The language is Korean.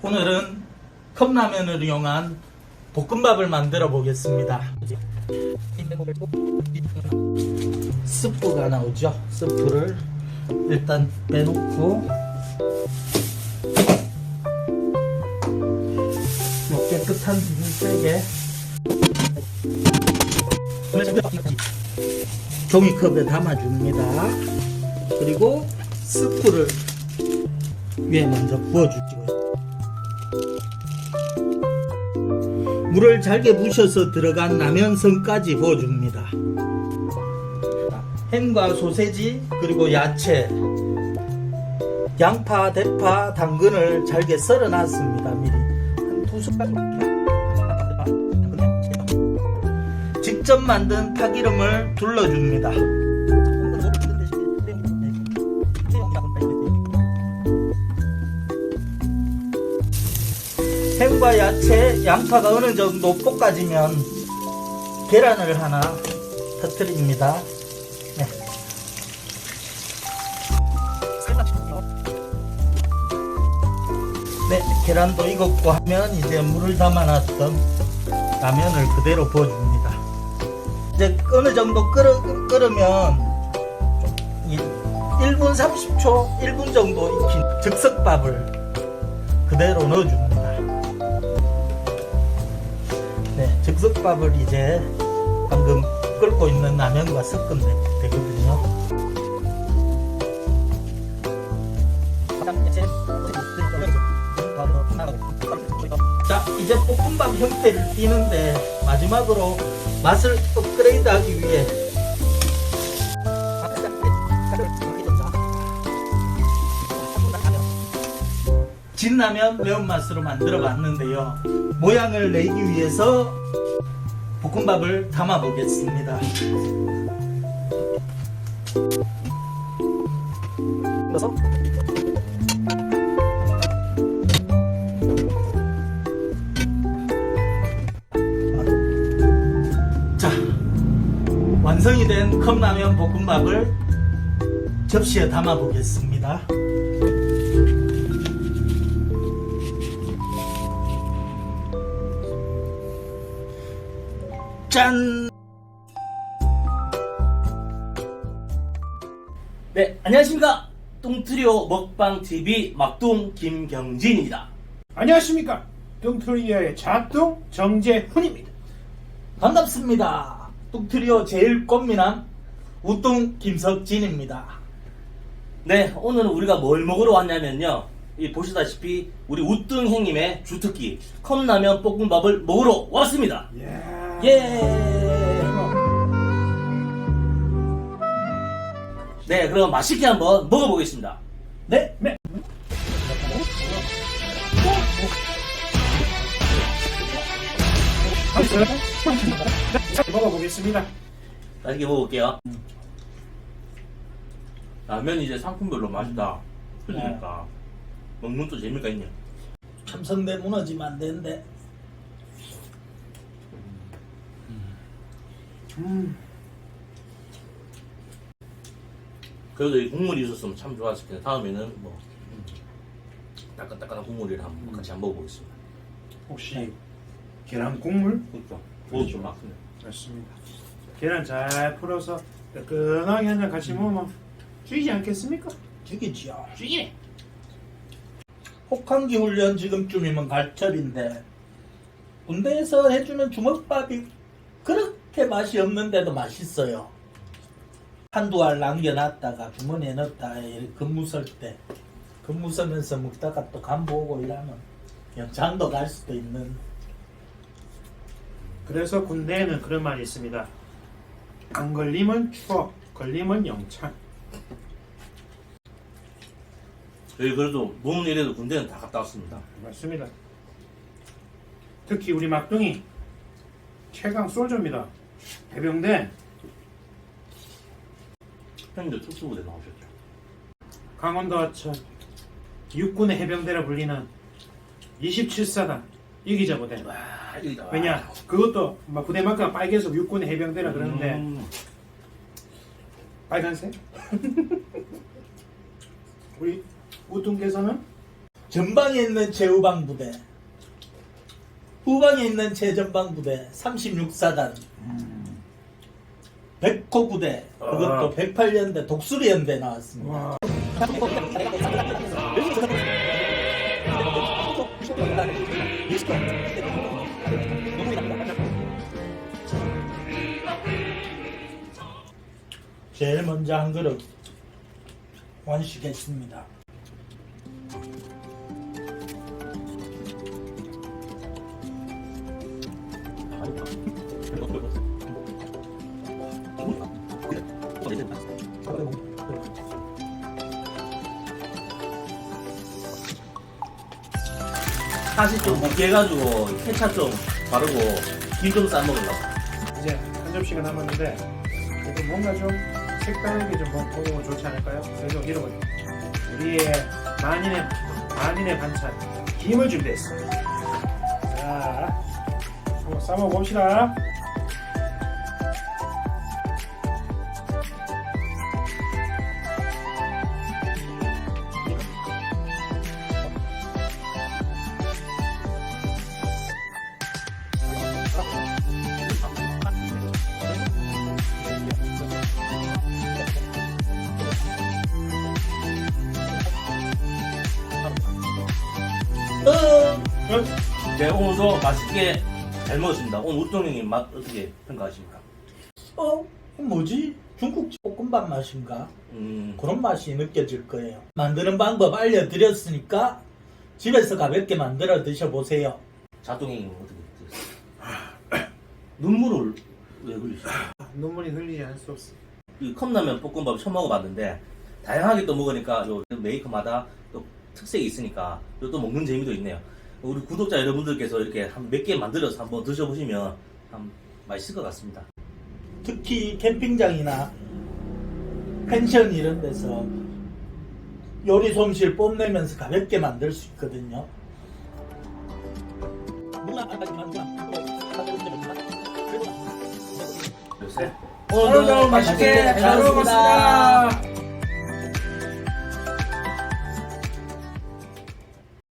오늘은 컵라면을 이용한 볶음밥을 만들어 보겠습니다. 스프가 나오죠. 스프를 일단 빼놓고 요 깨끗한 비닐백에 종이컵에 담아줍니다. 그리고 스프를 위에 먼저 부어주고 물을 잘게 부셔서 들어간 라면성까지 부어줍니다. 햄과 소세지 그리고 야채, 양파, 대파, 당근을 잘게 썰어놨습니다. 미리 한 두 숟갈. 직접 만든 파기름을 둘러줍니다. 햄과 야채, 양파가 어느 정도 볶아지면 계란을 하나 터뜨립니다. 네. 네, 계란도 익었고 하면 이제 물을 담아놨던 라면을 그대로 부어줍니다. 이제 어느 정도 끓어, 끓으면 이 1분 30초, 1분 정도 익힌 즉석밥을 그대로 넣어줍니다. 즉석밥을 이제 방금 끓고 있는 라면과 되- 되거든요. 자, 이제 볶음밥 형태를 띠는데 마지막으로 맛을 업그레이드하기 위해 진라면 매운맛으로 만들어 봤는데요. 모양을 내기 위해서 볶음밥을 담아 보겠습니다. 넣어서 자, 완성이 된 컵라면 볶음밥을 접시에 담아 보겠습니다. 짠! 네, 안녕하십니까. 뚱트리오 먹방TV 막둥 김경진입니다. 안녕하십니까 뚱트리아의 작동 정재훈입니다 반갑습니다. 뚱트리오 제일 꽃미남 우뚱 김석진입니다. 네, 오늘은 우리가 뭘 먹으러 왔냐면요. 이 보시다시피 우리 우뚱 형님의 주특기 컵라면 볶음밥을 먹으러 왔습니다. 이야 예. 네, 그럼 맛있게 한번 먹어보겠습니다. 네? 네. 먹어보겠습니다 맛있게 먹어볼게요. 라면 이제 상품별로 맛있다. 그러니까 먹는 또 재미가 있네요. 참성대 무너지면 안 되는데. 음, 그래도 이 국물이 있었으면 참 좋았을 텐데 다음에는 뭐 음, 따끈따끈한 국물이랑 한번 같이 한번 먹어보겠습니다. 혹시 계란 국물? 그렇죠. 그것도 좀 맞습니다. 맞습니다 계란 잘 풀어서 뜨끈하게 한 잔 같이 먹으면 죽이지 않겠습니까? 죽이지요. 죽이네 혹한기 훈련 지금쯤이면 갈철인데 군대에서 해주는 주먹밥이 그렇게 맛이 없는데도 맛있어요. 한두 알 남겨놨다가 주머니에 넣었다. 이렇게 근무 쓸 때. 근무 쓰면서 먹다가 또 간보 오고 이러면 그냥 장도 갈 수도 있는. 그래서 군대에는 그런 말이 있습니다. 안 걸리면 추억 걸리면 영창. 저희 그래도 몸은 이래도 군대는 다 갔다 왔습니다. 맞습니다. 특히 우리 막둥이 최강 솔저입니다 해병대 형님도 특수부대 나오셨죠. 강원도 하천 육군의 해병대라 불리는 27사단 이기자 부대 와, 이다. 왜냐 그것도 막 부대 마크가 빨개서 육군의 해병대라 그러는데 음, 빨간색 우리 우뚱께서는 전방에 있는 제후방 부대, 후방에 있는 제전방 부대 36사단, 백호 부대 그것도 아. 108년대 독수리 연대 나왔습니다. 와. 제일 먼저 한 그릇 원시겠습니다. 사실 좀 느끼해가지고 케찹 좀 바르고 김 좀 싸먹으려고. 이제 한 접시가 남았는데 그래도 뭔가 좀 색다르게 좀 먹고 좋지 않을까요? 그래서 이름은 우리의 만인의 만인의 반찬 김을 준비했습니다. 자, 한번 싸먹어 봅시다. 네, 오늘도 맛있게 잘 먹었습니다. 오늘 우동 형님 맛 어떻게 평가하십니까? 어, 뭐지? 중국 볶음밥 맛인가? 음, 그런 맛이 느껴질 거예요. 만드는 방법 알려드렸으니까 집에서 가볍게 만들어 드셔보세요. 자동 형님 어떻게 드셨어요? 눈물을 왜 흘리시죠? 눈물이 흘리지 않을 수 없어. 이 컵라면 볶음밥 처음 먹어봤는데 다양하게 또 먹으니까 요 메이커마다 또 특색이 있으니까 요 또 먹는 재미도 있네요. 우리 구독자 여러분들께서 이렇게 한 몇 개 만들어서 한번 드셔보시면 참 맛있을 것 같습니다. 특히 캠핑장이나 펜션 이런 데서 요리 솜씨를 뽐내면서 가볍게 만들 수 있거든요. 요새 오늘도 맛있게 잘 먹었습니다.